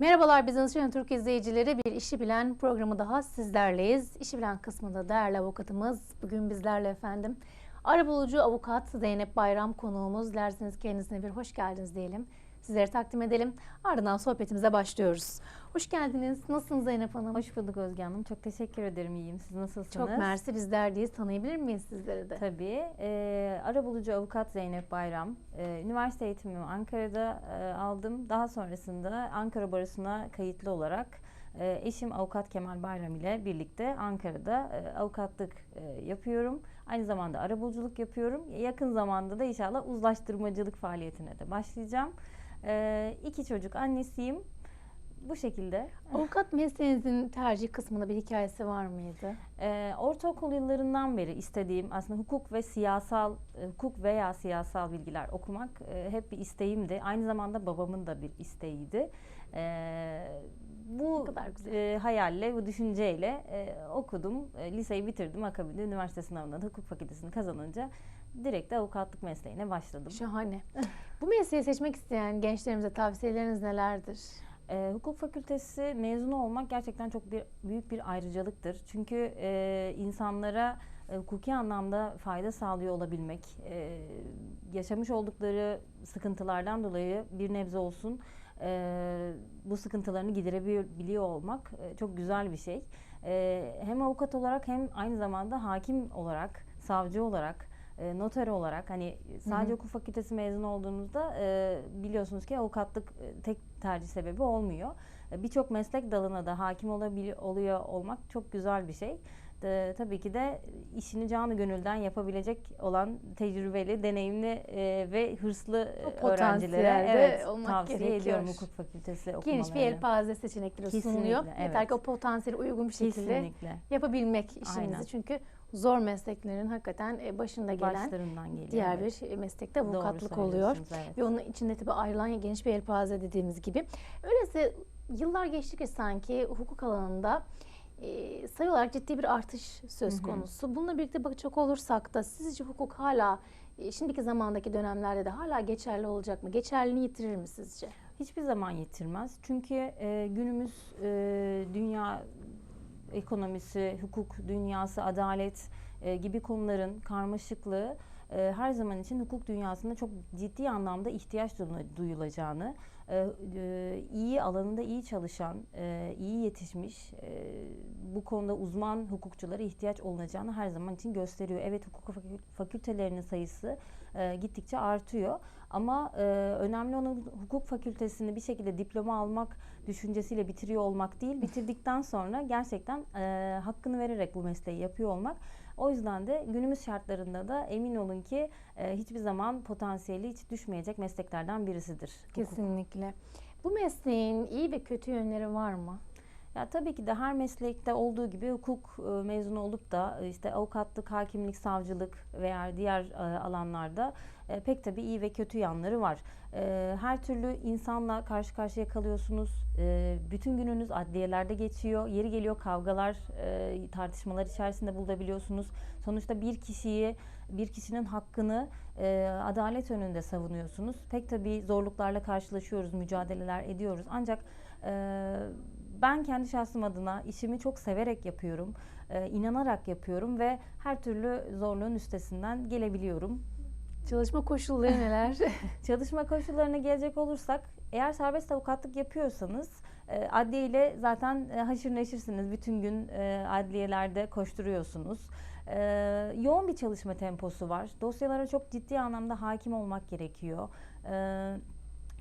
Merhabalar Bizans Channel Türk izleyicileri. Bir işi bilen programı daha sizlerleyiz. İşi bilen kısmında değerli avukatımız bugün bizlerle efendim. Arabulucu avukat Zeynep Bayram konuğumuz. Dilerseniz kendisine bir hoş geldiniz diyelim. Sizlere takdim edelim. Ardından sohbetimize başlıyoruz. Hoş geldiniz. Nasılsınız Zeynep Hanım? Hoş bulduk Özge Hanım. Çok teşekkür ederim. İyiyim. Siz nasılsınız? Çok mersi bizler diye tanıyabilir miyiz sizleri de? Tabii. E, arabulucu avukat Zeynep Bayram. E, üniversite eğitimimi Ankara'da e, aldım. Daha sonrasında Ankara Barosu'na kayıtlı olarak e, eşim avukat Kemal Bayram ile birlikte Ankara'da e, avukatlık e, yapıyorum. Aynı zamanda arabuluculuk yapıyorum. Yakın zamanda da inşallah uzlaştırmacılık faaliyetine de başlayacağım. E, iki çocuk annesiyim. Bu şekilde. Avukat mesleğinizin tercih kısmında bir hikayesi var mıydı? Ee, ortaokul yıllarından beri istediğim aslında hukuk ve siyasal e, hukuk veya siyasal bilgiler okumak e, hep bir isteğimdi. Aynı zamanda babamın da bir isteğiydi. Ee, bu e, hayalle, bu düşünceyle e, okudum. E, liseyi bitirdim. Akabinde üniversite sınavında da hukuk fakültesini kazanınca direkt de avukatlık mesleğine başladım. Şahane. Bu mesleği seçmek isteyen gençlerimize tavsiyeleriniz nelerdir? E, hukuk fakültesi mezunu olmak gerçekten çok bir büyük bir ayrıcalıktır. Çünkü e, insanlara e, hukuki anlamda fayda sağlıyor olabilmek, e, yaşamış oldukları sıkıntılardan dolayı bir nebze olsun e, bu sıkıntılarını giderebiliyor olmak e, çok güzel bir şey. E, hem avukat olarak hem aynı zamanda hakim olarak, savcı olarak, e, noter olarak hani sadece Hı hı. hukuk fakültesi mezunu olduğunuzda e, biliyorsunuz ki avukatlık e, tek tercih sebebi olmuyor. E, Birçok meslek dalına da hakim olabili- oluyor olmak çok güzel bir şey. De, tabii ki de işini canı gönülden yapabilecek olan tecrübeli, deneyimli e, ve hırslı e, O öğrencilere potansiyelde evet, olmak tavsiye gerekiyor. ediyorum hukuk fakültesi okumalarını. Geniş bir yelpaze seçenekleri Kesinlikle, sunuluyor. evet. Yeter ki o potansiyeli uygun bir şekilde Kesinlikle. yapabilmek işinizi. Aynen. Çünkü zor mesleklerin hakikaten e, başında gelen geliyor. diğer evet. bir meslekte avukatlık oluyor. evet. Ve onun içinde tabii ayrılan geniş bir yelpaze dediğimiz gibi. Öyleyse yıllar geçtikçe sanki hukuk alanında e, sayı olarak ciddi bir artış söz Hı hı. konusu. Bununla birlikte bakacak olursak da sizce hukuk hala e, şimdiki zamandaki dönemlerde de hala geçerli olacak mı? Geçerliliğini yitirir mi sizce? Hiçbir zaman yitirmez. Çünkü e, günümüz e, dünya ekonomisi, hukuk dünyası, adalet e, gibi konuların karmaşıklığı e, her zaman için hukuk dünyasında çok ciddi anlamda ihtiyaç duyula- duyulacağını, iyi alanında iyi çalışan, e, iyi yetişmiş, e, bu konuda uzman hukukçulara ihtiyaç olunacağını her zaman için gösteriyor. Evet hukuk fakü- fakültelerinin sayısı e, gittikçe artıyor. Ama e, önemli olan hukuk fakültesini bir şekilde diploma almak düşüncesiyle bitiriyor olmak değil. Bitirdikten sonra gerçekten e, hakkını vererek bu mesleği yapıyor olmak. O yüzden de günümüz şartlarında da emin olun ki e, hiçbir zaman potansiyeli hiç düşmeyecek mesleklerden birisidir. hukuk. Kesinlikle. Bu mesleğin iyi ve kötü yönleri var mı? Ya tabii ki de her meslekte olduğu gibi hukuk e, mezunu olup da e, işte avukatlık, hakimlik, savcılık veya diğer e, alanlarda pek tabii iyi ve kötü yanları var. Her türlü insanla karşı karşıya kalıyorsunuz. Bütün gününüz adliyelerde geçiyor. Yeri geliyor kavgalar, tartışmalar içerisinde bulabiliyorsunuz. Sonuçta bir kişiyi, bir kişinin hakkını adalet önünde savunuyorsunuz. Pek tabii zorluklarla karşılaşıyoruz, mücadeleler ediyoruz. Ancak ben kendi şahsım adına işimi çok severek yapıyorum, e, inanarak yapıyorum ve her türlü zorluğun üstesinden gelebiliyorum. Çalışma koşulları neler? Çalışma koşullarına gelecek olursak, eğer serbest avukatlık yapıyorsanız e, adliye ile zaten e, haşır neşirsiniz. Bütün gün e, adliyelerde koşturuyorsunuz. E, yoğun bir çalışma temposu var. Dosyalara çok ciddi anlamda hakim olmak gerekiyor. E,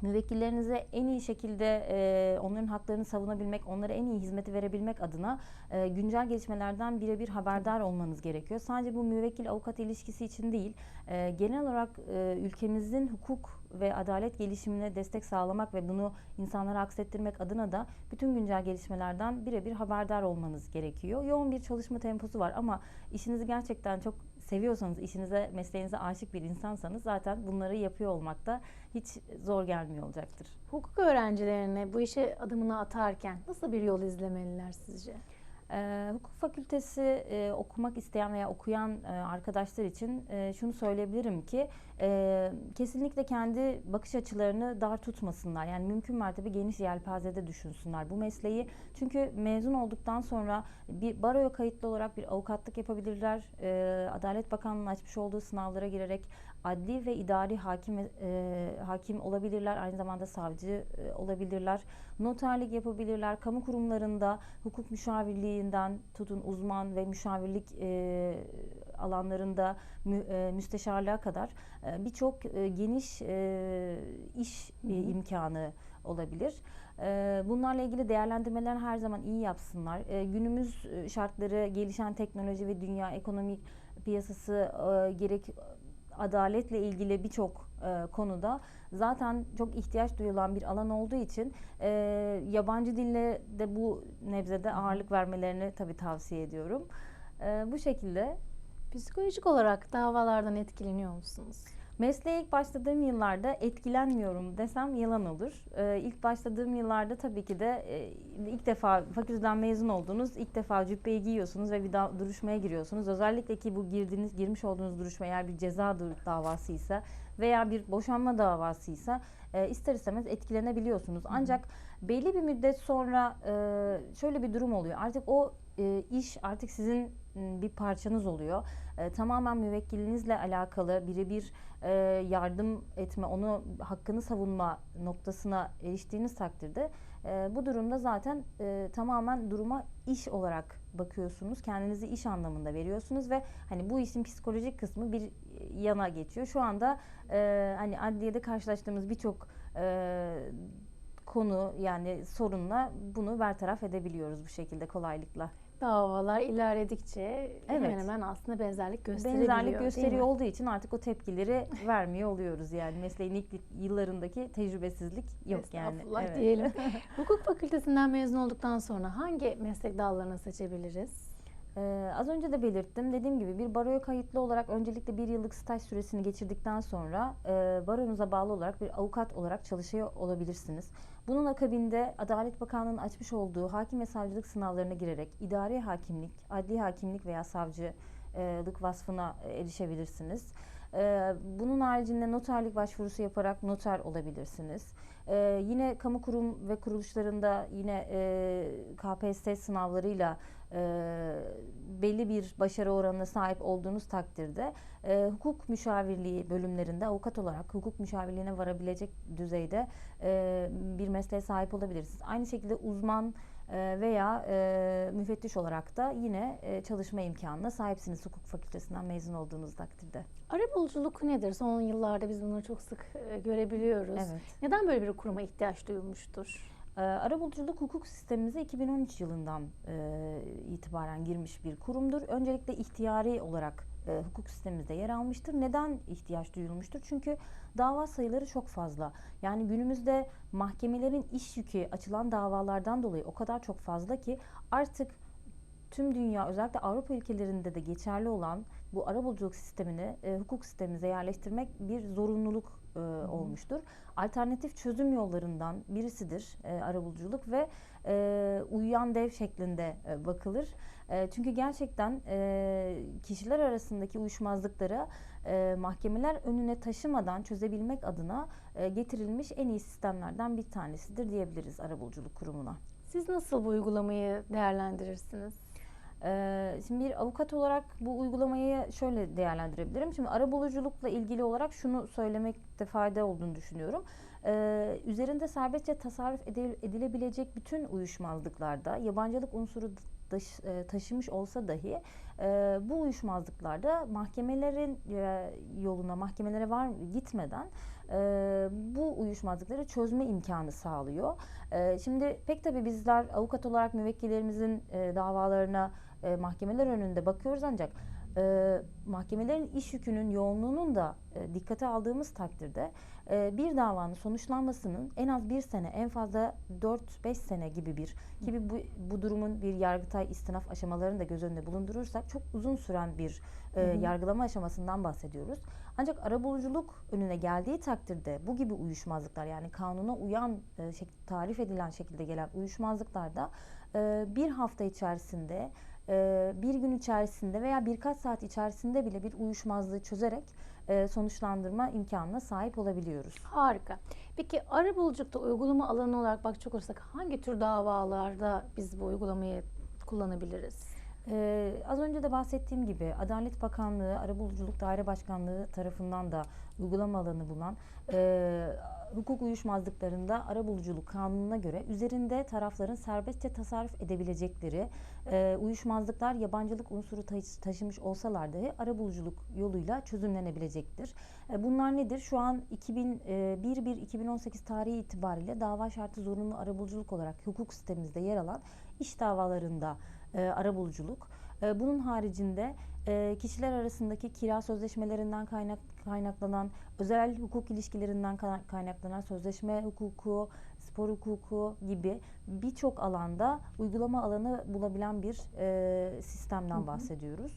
müvekkillerinize en iyi şekilde e, onların haklarını savunabilmek, onlara en iyi hizmeti verebilmek adına e, güncel gelişmelerden birebir haberdar olmanız gerekiyor. Sadece bu müvekkil avukat ilişkisi için değil, e, genel olarak e, ülkemizin hukuk ve adalet gelişimine destek sağlamak ve bunu insanlara aksettirmek adına da bütün güncel gelişmelerden birebir haberdar olmanız gerekiyor. Yoğun bir çalışma temposu var ama işinizi gerçekten çok seviyorsanız, işinize, mesleğinize aşık bir insansanız zaten bunları yapıyor olmak da hiç zor gelmiyor olacaktır. Hukuk öğrencilerine bu işe adımını atarken nasıl bir yol izlemeliler sizce? Ee, hukuk fakültesi e, okumak isteyen veya okuyan e, arkadaşlar için e, şunu söyleyebilirim ki e, kesinlikle kendi bakış açılarını dar tutmasınlar. Yani mümkün mertebe geniş yelpazede düşünsünler bu mesleği. Çünkü mezun olduktan sonra bir baroya kayıtlı olarak bir avukatlık yapabilirler. E, Adalet Bakanlığı'nın açmış olduğu sınavlara girerek adli ve idari hakim e, hakim olabilirler. Aynı zamanda savcı e, olabilirler. Noterlik yapabilirler. Kamu kurumlarında hukuk müşavirliğinden tutun uzman ve müşavirlik e, alanlarında mü, e, müsteşarlığa kadar e, birçok e, geniş e, iş e, imkanı olabilir. E, Bunlarla ilgili değerlendirmeler her zaman iyi yapsınlar. E, Günümüz e, şartları, gelişen teknoloji ve dünya ekonomik piyasası gerek adaletle ilgili birçok e, konuda zaten çok ihtiyaç duyulan bir alan olduğu için e, yabancı dille de bu nebzede ağırlık vermelerini tabii tavsiye ediyorum. E, bu şekilde Psikolojik olarak davalardan etkileniyor musunuz? Mesleğe ilk başladığım yıllarda etkilenmiyorum desem yalan olur. Ee, ilk başladığım yıllarda tabii ki de e, ilk defa fakülteden mezun oldunuz, ilk defa cübbeyi giyiyorsunuz ve bir da- duruşmaya giriyorsunuz. Özellikle ki bu girdiğiniz, girmiş olduğunuz duruşma eğer bir ceza dur- davasıysa veya bir boşanma davasıysa e, ister istemez etkilenebiliyorsunuz. Ancak belli bir müddet sonra e, şöyle bir durum oluyor. Artık o e, iş artık sizin m, bir parçanız oluyor. E, tamamen müvekkilinizle alakalı birebir e, yardım etme, onu hakkını savunma noktasına eriştiğiniz takdirde e, bu durumda zaten e, tamamen duruma iş olarak bakıyorsunuz. Kendinizi iş anlamında veriyorsunuz ve hani bu işin psikolojik kısmı bir yana geçiyor. Şu anda e, hani adliyede karşılaştığımız birçok e, konu yani sorunla bunu bertaraf edebiliyoruz bu şekilde kolaylıkla. Davalar ilerledikçe hemen Evet. hemen aslında benzerlik gösterebiliyor. Benzerlik gösteriyor olduğu için artık o tepkileri vermiyor oluyoruz yani mesleğin ilk yıllarındaki tecrübesizlik yok yani. Evet. diyelim. Hukuk fakültesinden mezun olduktan sonra hangi meslek dallarını seçebiliriz? Ee, az önce de belirttim. Dediğim gibi bir baroya kayıtlı olarak öncelikle bir yıllık staj süresini geçirdikten sonra e, baronuza bağlı olarak bir avukat olarak çalışıyor olabilirsiniz. Bunun akabinde Adalet Bakanlığı'nın açmış olduğu hakim ve savcılık sınavlarına girerek idari hakimlik, adli hakimlik veya savcılık vasfına e, erişebilirsiniz. Ee, Bunun haricinde noterlik başvurusu yaparak noter olabilirsiniz. Ee, yine kamu kurum ve kuruluşlarında yine e, KPSS sınavlarıyla e, belli bir başarı oranına sahip olduğunuz takdirde e, hukuk müşavirliği bölümlerinde avukat olarak hukuk müşavirliğine varabilecek düzeyde e, bir mesleğe sahip olabilirsiniz. Aynı şekilde uzman e, veya e, müfettiş olarak da yine e, çalışma imkanına sahipsiniz hukuk fakültesinden mezun olduğunuz takdirde. Arabuluculuk nedir? Son yıllarda biz bunları çok sık e, görebiliyoruz. Evet. Neden böyle bir kuruma ihtiyaç duyulmuştur? Ee, Arabuluculuk hukuk sistemimize 2013 yılından e, itibaren girmiş bir kurumdur. Öncelikle ihtiyari olarak e, hukuk sistemimizde yer almıştır. Neden ihtiyaç duyulmuştur? Çünkü dava sayıları çok fazla. Yani günümüzde mahkemelerin iş yükü açılan davalardan dolayı o kadar çok fazla ki artık tüm dünya özellikle Avrupa ülkelerinde de geçerli olan bu arabuluculuk sistemini e, hukuk sistemimize yerleştirmek bir zorunluluk e, olmuştur. Alternatif çözüm yollarından birisidir e, arabuluculuk ve e, uyuyan dev şeklinde e, bakılır. E, çünkü gerçekten e, kişiler arasındaki uyuşmazlıkları e, mahkemeler önüne taşımadan çözebilmek adına e, getirilmiş en iyi sistemlerden bir tanesidir diyebiliriz arabuluculuk kurumuna. Siz nasıl bu uygulamayı değerlendirirsiniz? Ee, Şimdi bir avukat olarak bu uygulamayı şöyle değerlendirebilirim. Şimdi arabuluculukla ilgili olarak şunu söylemekte fayda olduğunu düşünüyorum. Ee, Üzerinde serbestçe tasarruf edil- edilebilecek bütün uyuşmazlıklarda yabancılık unsuru e, taşımış olsa dahi e, bu uyuşmazlıklarda mahkemelerin e, yoluna mahkemelere var gitmeden bu uyuşmazlıkları çözme imkanı sağlıyor. Şimdi pek tabii bizler avukat olarak müvekkillerimizin e, davalarına e, mahkemeler önünde bakıyoruz ancak e, mahkemelerin iş yükünün yoğunluğunun da e, dikkate aldığımız takdirde e, bir davanın sonuçlanmasının en az bir sene en fazla 4-5 sene gibi bir gibi bu, bu durumun bir yargıtay istinaf aşamalarını da göz önünde bulundurursak çok uzun süren bir e, Hı hı. yargılama aşamasından bahsediyoruz. Ancak arabuluculuk önüne geldiği takdirde bu gibi uyuşmazlıklar yani kanuna uyan e, tarif edilen şekilde gelen uyuşmazlıklarda e, bir hafta içerisinde, bir gün içerisinde veya birkaç saat içerisinde bile bir uyuşmazlığı çözerek e, sonuçlandırma imkanına sahip olabiliyoruz. Harika. Peki arabuluculukta uygulama alanı olarak bakacak olursak hangi tür davalarda biz bu uygulamayı kullanabiliriz? Ee, az önce de bahsettiğim gibi Adalet Bakanlığı, Arabuluculuk Daire Başkanlığı tarafından da uygulama alanı bulan e, hukuk uyuşmazlıklarında arabuluculuk kanununa göre üzerinde tarafların serbestçe tasarruf edebilecekleri e, uyuşmazlıklar yabancılık unsuru taşı- taşımış olsalar dahi arabuluculuk yoluyla çözümlenebilecektir. E, bunlar nedir? Şu an 2001-2018 tarihi itibariyle dava şartı zorunlu arabuluculuk olarak hukuk sistemimizde yer alan iş davalarında e, arabuluculuk. E, bunun haricinde e, kişiler arasındaki kira sözleşmelerinden kaynak, kaynaklanan, özel hukuk ilişkilerinden ka- kaynaklanan sözleşme hukuku, spor hukuku gibi birçok alanda uygulama alanı bulabilen bir e, sistemden Hı hı. bahsediyoruz.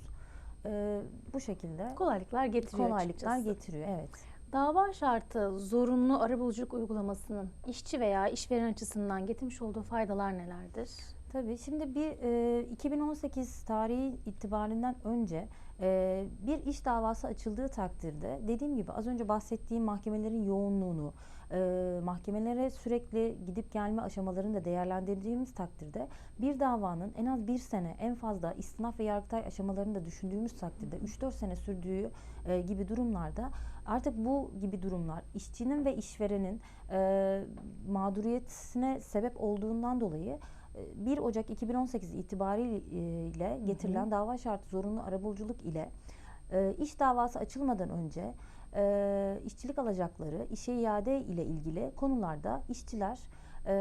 E, bu şekilde Kolaylıklar getiriyor kolaylıklar açıkçası. getiriyor. Evet. Dava şartı zorunlu arabuluculuk uygulamasının işçi veya işveren açısından getirmiş olduğu faydalar nelerdir? Tabii şimdi bir e, 2018 tarihi itibarinden önce e, bir iş davası açıldığı takdirde dediğim gibi az önce bahsettiğim mahkemelerin yoğunluğunu, e, mahkemelere sürekli gidip gelme aşamalarını da değerlendirdiğimiz takdirde bir davanın en az bir sene en fazla istinaf ve yargıtay aşamalarını da düşündüğümüz takdirde 3-4 sene sürdüğü e, gibi durumlarda artık bu gibi durumlar işçinin ve işverenin e, mağduriyetine sebep olduğundan dolayı 1 Ocak 2018 itibariyle getirilen dava şartı zorunlu arabuluculuk ile e, iş davası açılmadan önce e, işçilik alacakları işe iade ile ilgili konularda işçiler e,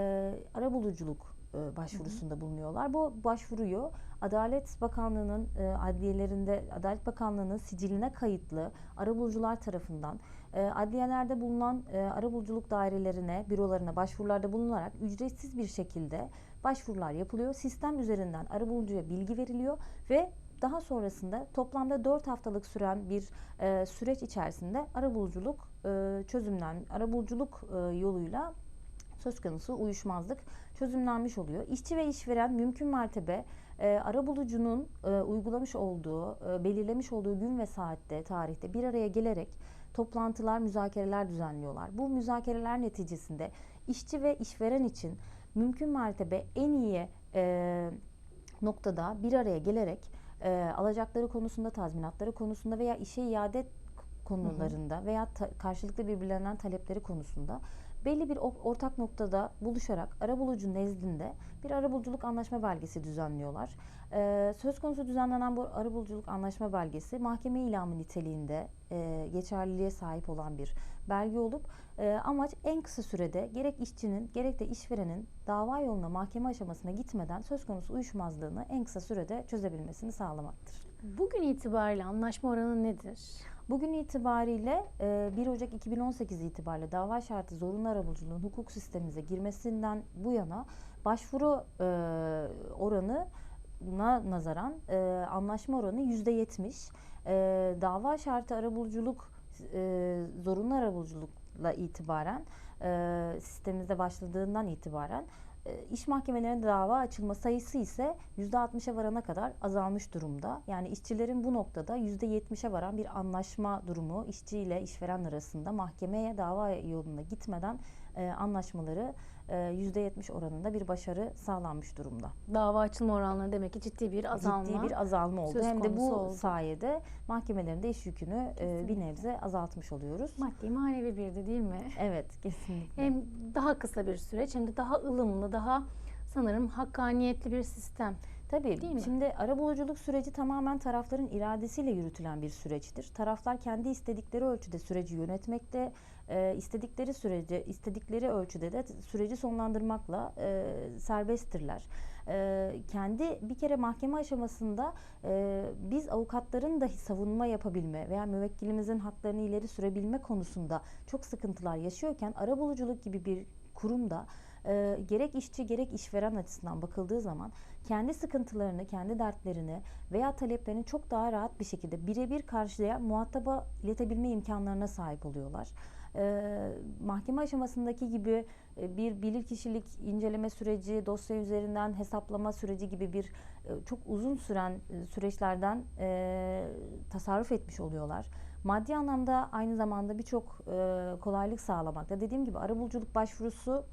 arabuluculuk e, başvurusunda bulunuyorlar. Bu başvuruyu Adalet Bakanlığı'nın e, adliyelerinde Adalet Bakanlığı'nın siciline kayıtlı arabulucular tarafından e, adliyelerde bulunan e, arabuluculuk dairelerine, bürolarına başvurularda bulunarak ücretsiz bir şekilde başvurular yapılıyor. Sistem üzerinden arabulucuya bilgi veriliyor ve daha sonrasında toplamda 4 haftalık süren bir e, süreç içerisinde arabuluculuk e, çözümlen, arabuluculuk e, yoluyla söz konusu uyuşmazlık çözümlenmiş oluyor. İşçi ve işveren mümkün mertebe e, arabulucunun e, uygulamış olduğu, e, belirlemiş olduğu gün ve saatte, tarihte bir araya gelerek toplantılar, müzakereler düzenliyorlar. Bu müzakereler neticesinde işçi ve işveren için mümkün mertebe en iyi e, noktada bir araya gelerek e, alacakları konusunda, tazminatları konusunda veya işe iade konularında veya ta- karşılıklı birbirlerinden talepleri konusunda belli bir ortak noktada buluşarak arabulucu nezdinde bir arabuluculuk anlaşma belgesi düzenliyorlar. Ee, söz konusu düzenlenen bu arabuluculuk anlaşma belgesi mahkeme ilamı niteliğinde e, geçerliliğe sahip olan bir belge olup e, amaç en kısa sürede gerek işçinin gerek de işverenin dava yoluna mahkeme aşamasına gitmeden söz konusu uyuşmazlığını en kısa sürede çözebilmesini sağlamaktır. Bugün itibariyle anlaşma oranı nedir? Bugün itibariyle e, 1 Ocak 2018 itibariyle dava şartı zorunlu arabuluculuğun hukuk sistemimize girmesinden bu yana başvuru e, oranına nazaran e, anlaşma oranı %70. E, dava şartı arabuluculuk e, zorunlu arabuluculukla itibaren e, sistemimizde başladığından itibaren e, iş mahkemelerinde dava açılma sayısı ise %60'a varana kadar azalmış durumda. Yani işçilerin bu noktada %70'e varan bir anlaşma durumu işçi ile işveren arasında mahkemeye dava yoluna gitmeden e, anlaşmaları e, %70 oranında bir başarı sağlanmış durumda. Dava açılma oranları demek ki ciddi bir azalma. Ciddi bir azalma oldu. Hem de bu oldu. sayede mahkemelerin de iş yükünü e, bir Kesinlikle. nebze azaltmış oluyoruz. Maddi manevi bir de değil mi? Evet, kesinlikle. Hem daha kısa bir süreç hem de daha ılımlı, daha sanırım hakkaniyetli bir sistem. Tabii. Değil mi? Şimdi arabuluculuk süreci tamamen tarafların iradesiyle yürütülen bir süreçtir. Taraflar kendi istedikleri ölçüde süreci yönetmekte, e, istedikleri sürece, istedikleri ölçüde de süreci sonlandırmakla e, serbesttirler. E, kendi bir kere mahkeme aşamasında e, biz avukatların dahi savunma yapabilme veya müvekkilimizin haklarını ileri sürebilme konusunda çok sıkıntılar yaşıyorken arabuluculuk gibi bir kurumda e, gerek işçi gerek işveren açısından bakıldığı zaman kendi sıkıntılarını, kendi dertlerini veya taleplerini çok daha rahat bir şekilde birebir karşılayan muhataba iletebilme imkanlarına sahip oluyorlar. E, mahkeme aşamasındaki gibi e, bir bilirkişilik inceleme süreci, dosya üzerinden hesaplama süreci gibi bir e, çok uzun süren e, süreçlerden e, tasarruf etmiş oluyorlar. Maddi anlamda aynı zamanda birçok e, kolaylık sağlamakta. Dediğim gibi arabuluculuk başvurusu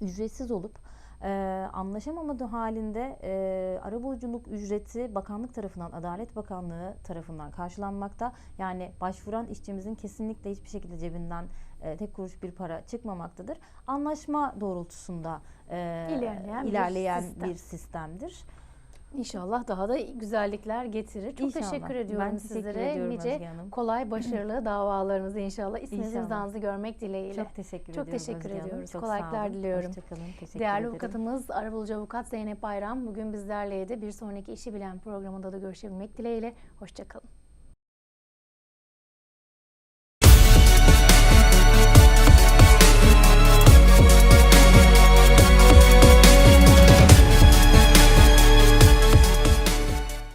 ücretsiz olup e, anlaşamamadığı halinde e, arabuluculuk ücreti bakanlık tarafından, Adalet Bakanlığı tarafından karşılanmakta. Yani başvuran işçimizin kesinlikle hiçbir şekilde cebinden e, tek kuruş bir para çıkmamaktadır. Anlaşma doğrultusunda e, İlerleyen bir ilerleyen sistem. bir sistemdir. İnşallah daha da güzellikler getirir. Çok İnşallah. teşekkür ediyorum Ben teşekkür sizlere. ediyorum nice Özge Hanım. kolay, başarılı davalarınızı inşallah isminizi imzanızı görmek dileğiyle. Çok teşekkür Çok ediyorum teşekkür Özge ediyoruz. Çok Kolaylıklar diliyorum. Hoşçakalın. Teşekkür Değerli ederim. avukatımız, arabulucu avukat Zeynep Bayram bugün bizlerleydi. Bir sonraki işi bilen programında da görüşebilmek dileğiyle. Hoşçakalın.